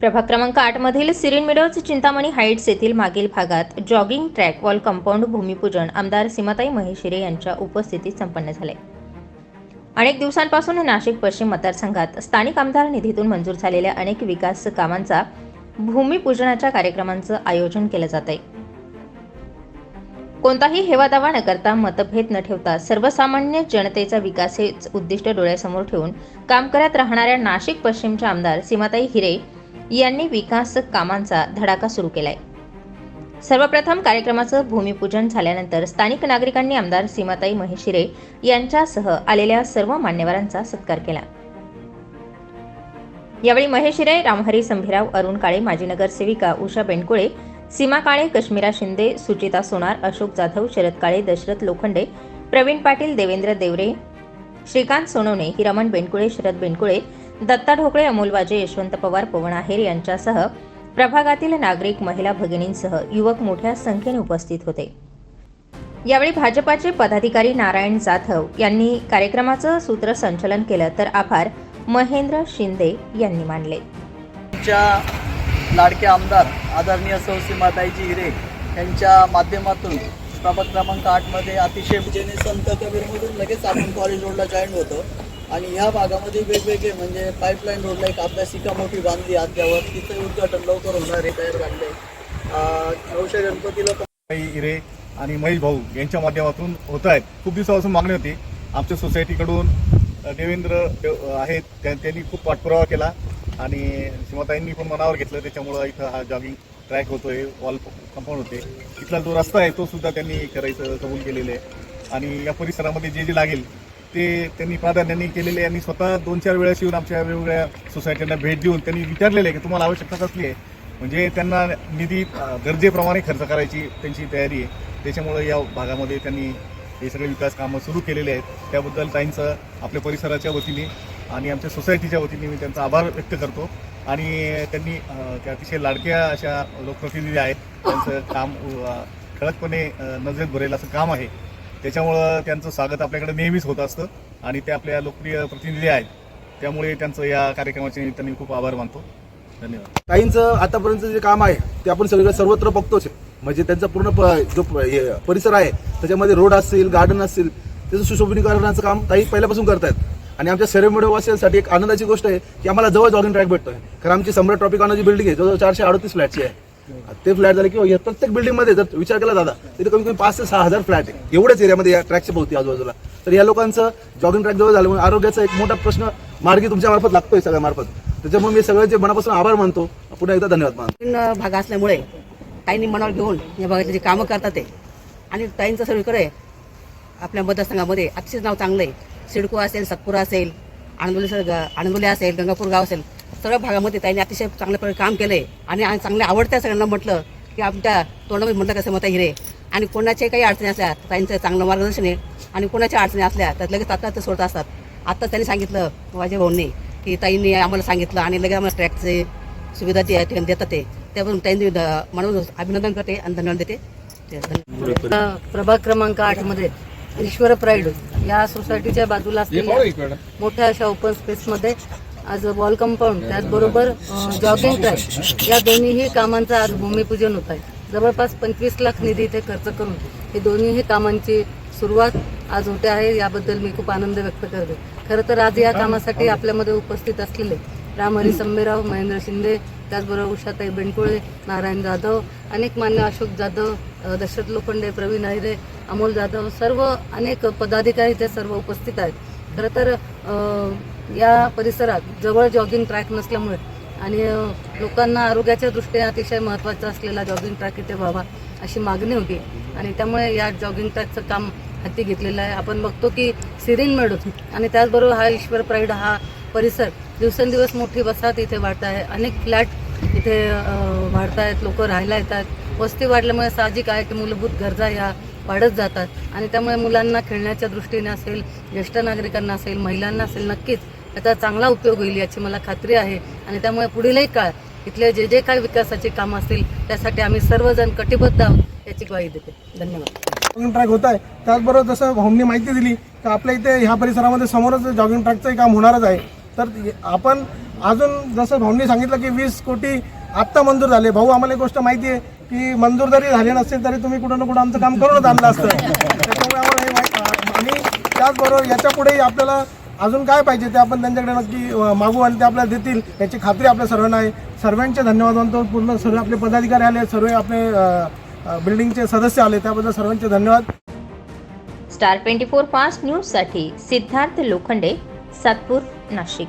प्रभाग क्रमांक आठमधील सिरिन मिडोज चिंतामणी हाईट्स येथील मागील भागात जॉगिंग ट्रॅक वॉल कंपाऊंड भूमिपूजन आमदार सीमाताई महेशिरे यांच्या उपस्थितीत संपन्न झाले. अनेक दिवसांपासून नाशिक पश्चिम मतदारसंघात स्थानिक आमदार निधीतून मंजूर झालेल्या अनेक विकास कामांचा भूमिपूजनाच्या कार्यक्रमांचं आयोजन केलं जात आहे कोणताही हेवादावा न करता मतभेद न ठेवता सर्वसामान्य जनतेचा विकास हेच उद्दिष्ट डोळ्यासमोर ठेवून काम करत राहणाऱ्या नाशिक पश्चिमच्या आमदार सीमाताई हिरे यांनी विकास कामांचा धडाका सुरू केलाय. सर्वप्रथम कार्यक्रमाचं भूमिपूजन झाल्यानंतर स्थानिक नागरिकांनी आमदार सीमाताई महेशिरे यांच्यासह आलेल्या सर्व मान्यवरांचा सत्कार केला. यावेळी महेशिरे रामहरी संभिराव अरुण काळे माजी नगरसेविका उषा बेंडकुळे सीमा काळे कश्मीरा शिंदे सुचिता सोनार अशोक जाधव शरद काळे दशरथ लोखंडे प्रवीण पाटील देवेंद्र देवरे श्रीकांत सोनवणे हिरमण बेंडकुळे शरद बेंडकुळे दत्ता ढोकळे अमोल वाजे यशवंत पवार पवन आहेर यांच्यासह प्रभागातील नागरिक महिला भगिनींसह युवक मोठ्या संख्येने उपस्थित होते. यावेळी भाजपाचे पदाधिकारी नारायण जाधव यांनी कार्यक्रमाचं सूत्रसंचलन केलं तर आभार महेंद्र शिंदे यांनी मानले. आमच्या लाडक्या आमदार आदरणीय सौ सीमाताईजी हिरे यांच्या माध्यमातून प्रभाग क्रमांक आठमध्ये अतिशय विजयने संत कबीरमधून लगेच आपण कॉलेज रोडला जॉईन होतो. आणि ह्या भागामध्ये वेगवेगळे म्हणजे पाईपलाईन रोडला एक अभ्यासिका मोठी बांधली अद्यावर तिचं उद्घाटन लवकर होणार आहे तयार झाले औषध गणपतीला हिरे आणि महेश भाऊ यांच्या माध्यमातून होत आहेत. खूप दिवसापासून मागणी होती. आमच्या सोसायटीकडून देवेंद्र देव- आहेत. त्यांनी खूप पाठपुरावा केला. आणि सीमाताईंनी पण मनावर घेतलं. त्याच्यामुळं इथं हा जॉगिंग ट्रॅक होतोय वॉल कंपाऊंड होते. इथला जो रस्ता आहे तो सुद्धा त्यांनी करायचं कबूल केलेलं आहे. आणि या परिसरामध्ये जे जे लागेल ते त्यांनी प्राधान्याने केलेले आहे आणि स्वतः दोन चार वेळेस येऊन आमच्या वेगवेगळ्या सोसायट्यांना भेट देऊन त्यांनी विचारलेलं आहे की तुम्हाला आवश्यकता कसली आहे? म्हणजे त्यांना निधी गरजेप्रमाणे खर्च करायची त्यांची तयारी आहे. त्याच्यामुळं या भागामध्ये त्यांनी हे सगळे विकास कामं सुरू केलेले आहेत. त्याबद्दल ताईंचं आपल्या परिसराच्या वतीने आणि आमच्या सोसायटीच्या वतीने मी त्यांचा आभार व्यक्त करतो. आणि त्यांनी त्या अतिशय लाडक्या अशा लोकप्रतिनिधी आहेत. त्यांचं काम ठळकपणे नजरेत भरेल असं काम आहे. त्याच्यामुळं त्यांचं स्वागत आपल्याकडे नेहमीच होत असतं आणि ते आपल्या लोकप्रिय प्रतिनिधी आहेत. त्यामुळे त्यांचं या कार्यक्रमाच्या निमित्ताने खूप आभार मानतो. धन्यवाद. ताईंचं आतापर्यंत जे काम आहे ते आपण सगळीकडे सर्वत्र बघतोच म्हणजे त्यांचा पूर्ण प- जो प- हे परिसर आहे त्याच्यामध्ये रोड असतील गार्डन असतील त्याचं सुशोभनीकरणाचं काम ताई पहिल्यापासून करतायत. आणि आमच्या सेरेमोडोवासियांसाठी एक आनंदाची गोष्ट आहे की आम्हाला जवळ जॉगिंग ट्रॅक भेटतोय. कारण आमची सम्राट ट्रॉपिकॉना जी बिल्डिंग आहे जवळजवळ चारशे अडतीस फ्लॅटची आहे. ते फ्लॅट झाले किंवा या प्रत्येक बिल्डिंगमध्ये जर विचार केला दादा तिथे कमी कमी पाच ते सहा हजार फ्लॅट आहे. एवढ्याच एरियामध्ये या ट्रॅकच्या भोवती आजूबाजूला. तर या लोकांचं जॉगिंग ट्रॅक जवळ म्हणून आरोग्याचा एक मोठा प्रश्न मार्गी तुमच्या मार्फत लागतोय सगळ्या मार्फत. त्याच्यामुळे मी सगळ्यांचे मनापासून आभार मानतो. पुन्हा एकदा धन्यवाद मानतो. भाग असल्यामुळे ताईंनी मनावर घेऊन या भागातले जे कामं करतात ते आणि ताईंचं आहे आपल्या मतदारसंघामध्ये अतिशय नाव चांगलं आहे. सिडको असेल सतपुरा असेल आनंदोली सर आनंदोली असेल गंगापूर गाव असेल सगळ्या भागामध्ये ताईंनी अतिशय चांगल्या प्रकारे काम केलं आहे आणि आणि चांगल्या आवडत्या सगळ्यांना म्हटलं की आमच्या तोंडामध्ये म्हटलं कसं मता हिरे आणि कोणाच्या काही अडचणी असल्या तर ताईंचं चांगलं मार्गदर्शन आहे. आणि कोणाच्या अडचणी असल्या तर लगेच तात्काळ ते सोडत असतात. आता त्यांनी सांगितलं माझ्या भाऊंनी की ताईंनी आम्हाला सांगितलं आणि लगेच आम्हाला ट्रॅकचे सुविधा ते ठिकाणी देतात ते. त्यावरून त्यांनी द- म्हणून अभिनंदन करते आणि धन्यवाद देते. प्रभाग क्रमांक आठमध्ये ईश्वर प्राईड या सोसायटीच्या बाजूला असलेल्या मोठ्या अशा ओपन स्पेसमध्ये आज वॉल कंपाऊंड त्याचबरोबर जॉगिंग ट्रॅक या दोन्हीही कामांचं आज भूमिपूजन होत आहे. जवळपास पंचवीस लाख निधी इथे खर्च करून हे दोन्हीही कामांची सुरुवात आज होते आहे याबद्दल मी खूप आनंद व्यक्त करते. खरं तर आज या कामासाठी आपल्यामध्ये उपस्थित असलेले रामहरी संभेराव महेंद्र शिंदे त्याचबरोबर उषाताई बेंडकुळे नारायण जाधव अनेक मान्य अशोक जाधव दशरथ लोखंडे प्रवीण आहिरे अमोल जाधव सर्व अनेक पदाधिकारी ते सर्व उपस्थित आहेत. खरं तर या परिसरात जवळ जॉगिंग ट्रॅक नसल्यामुळे आणि लोकांना आरोग्याच्या दृष्टीने अतिशय महत्त्वाचा असलेला जॉगिंग ट्रॅक इथे व्हावा अशी मागणी होती. आणि त्यामुळे या जॉगिंग ट्रॅकचं काम हाती घेतलेलं आहे. आपण बघतो की सिरिन मेडून आणि त्याचबरोबर हा ईश्वर प्राईड हा परिसर दिवसेंदिवस मोठी वसाहत इथे वाढत आहे. अनेक फ्लॅट इथे वाढत आहेत. लोक राहायला येतात. वस्ती वाढल्यामुळे साहजिक आहे की मूलभूत गरजा या वाढत जातात. आणि त्यामुळे मुलांना खेळण्याच्या दृष्टीने असेल ज्येष्ठ नागरिकांना असेल महिलांना असेल नक्कीच याचा चांगला उपयोग होईल याची मला खात्री आहे. आणि त्यामुळे पुढीलही काळ इथले जे जे काय विकासाची कामं असतील त्यासाठी आम्ही सर्वजण कटिबद्ध आहोत याची ग्वाही देते. धन्यवाद. जॉगिंग ट्रॅक होत आहे. त्याचबरोबर जसं भाऊंनी माहिती दिली तर आपल्या इथे ह्या परिसरामध्ये समोरच जॉगिंग ट्रॅकचंही काम होणारच आहे. तर आपण अजून जसं भाऊंनी सांगितलं की वीस कोटी आत्ता मंजूर झाले. भाऊ आम्हाला एक गोष्ट माहिती आहे की मंजूर जरी झाले नसतील तरी तुम्ही कुठं ना कुठं आमचं काम करूनच आणलं असतं. त्याच्यामुळे आम्हाला हे आणि त्याचबरोबर याच्या पुढेही आपल्याला अजून काय पाहिजे ते आपण त्यांच्याकडे नक्की मागू आणि ते आपल्याला देतील. याची खात्री आपल्या सर्वांना आहे. सर्वांचे धन्यवाद मानतो पूर्ण सर्व आपले पदाधिकारी आले सर्व आपले बिल्डिंगचे सदस्य आले. त्याबद्दल सर्वांचे धन्यवाद. स्टार ट्वेंटी फोर फास्ट न्यूजसाठी सिद्धार्थ लोखंडे सातपूर नाशिक.